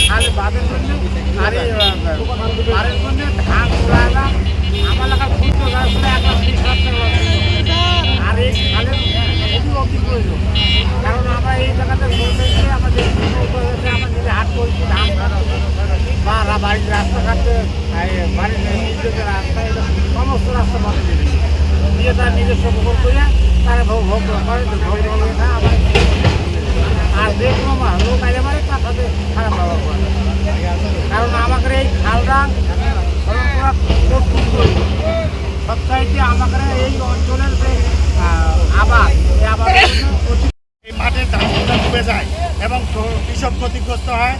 খাল বাঁধের জন্য আর বাড়ির জন্য ধান তোলা আমার এলাকার ফুটো গাছগুলো এক লাখ। আর এই খালের অতি প্রয়োজন। কারণ আমরা এই জায়গাতে বলতে আমাদের আমরা নিজে হাট করছি, ধান বা বাড়ির রাস্তাঘাটে বাড়ির নিজেদের রাস্তা এটা সমস্ত রাস্তা বন্ধ দিয়ে তার নিজস্ব গোবর করে তারা ভোগ ভোগ করে ভোগ ভোগ আবার আর যে কোনো লোক আইলে মানে তার সাথে খারাপ ব্যবহার করে কারণ আমাদের এই খালটা খনন করা খুব প্রয়োজন। সবচাইতে আমাদের এই অঞ্চলের যে আবাদ, এই আবাদের এই মাঠের ধানগুলো ডুবে যায় এবং কৃষক ক্ষতিগ্রস্ত হয়,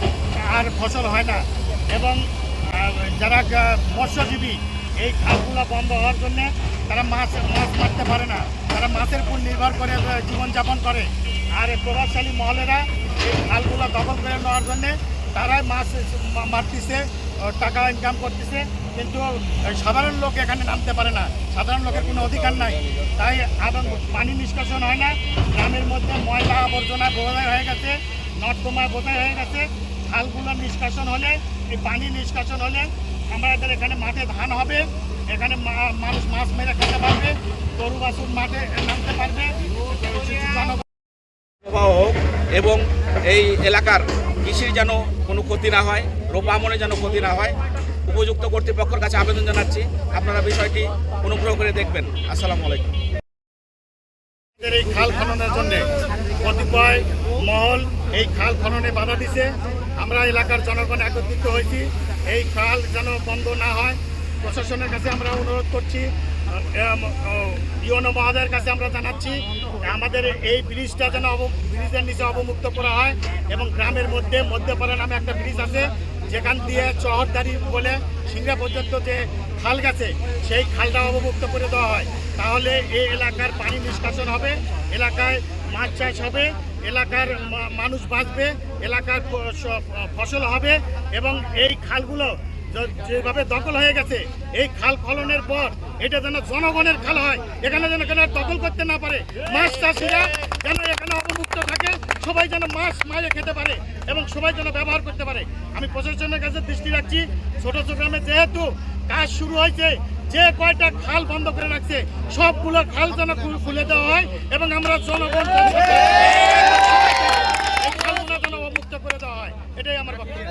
আর ফসল হয় না। এবং যারা মৎস্যজীবী, এই খালগুলো বন্ধ হওয়ার জন্য তারা মাছ মাছ মারতে পারে না। তারা মাছের উপর নির্ভর করে জীবনযাপন করে। আর প্রভাবশালী মহলেরা এই খালগুলো দখল করে নেওয়ার জন্যে তারাই মাছ মারতেছে টাকা ইনকাম করতেছে। কিন্তু সাধারণ লোক এখানে নামতে পারে না। সাধারণ লোকের কোনো অধিকার নাই। তাই এবং পানি নিষ্কাশন হয় না। গ্রামের মধ্যে ময়লা আবর্জনা বোঝাই হয়ে গেছে, নর্দমা বোঝাই হয়ে গেছে। খালগুলো নিষ্কাশন হলে, এই পানি নিষ্কাশন হলে আমাদের এখানে মাঠে ধান হবে। এখানে মানুষ মাছ মেরে খেতে পারবে, গরু বাছুর মাঠে নামতে পারবে। এবং এই এলাকার কৃষির যেন কোনো ক্ষতি না হয় রোপামনে যেন ক্ষতি না হয় উপযুক্ত কর্তৃপক্ষের কাছে আবেদন জানাচ্ছি। আপনারা বিষয়টি অনুগ্রহ করে দেখবেন। আসসালামু আলাইকুম। এই খাল খননের জন্য কতিপয় মহল এই খাল খননে বাধা দিছে। আমরা এলাকার জনগণ একত্রিত হয়েছি। এই খাল যেন বন্ধ না হয়, প্রশাসনের কাছে আমরা অনুরোধ করছি ইউনো মহোদয়ের কাছে আমরা জানাচ্ছি, আমাদের এই ব্রিজটা যেন ব্রিজের নিচে অবমুক্ত করা হয় এবং গ্রামের মধ্যে মধ্যপাড়া নামে একটা ব্রিজ আছে। যেখান দিয়ে চহরদারি বলে সিংড়া পর্যন্ত যে খাল গেছে, সেই খালটা অবমুক্ত করে দেওয়া হয়। তাহলে এই এলাকার পানি নিষ্কাশন হবে, এলাকায় মাছ চাষ হবে, এলাকার মানুষ বাঁচবে, এলাকার ফসল হবে এবং এই খালগুলো যেভাবে দখল হয়ে গেছে, এই খাল খননের পর এটা যেন জনগণের খাল হয়, এখানে যেন কেন দখল করতে না পারে। মাছ চাষিরা যেন এখানে সবাই যেন মাছ মায়ে খেতে পারে এবং সবাই যেন ব্যবহার করতে পারে। আমি প্রশাসনের কাছে দৃষ্টি রাখছি। ছোট গ্রামে যেহেতু কাজ শুরু হয়েছে, যে কয়টা খাল বন্ধ করে রাখছে, সবগুলো খাল যেন খুলে দেওয়া হয় এবং আমরা জনগণ এই খালগুলো যেন অমুক্ত করে দেওয়া হয়, এটাই আমার বক্তব্য।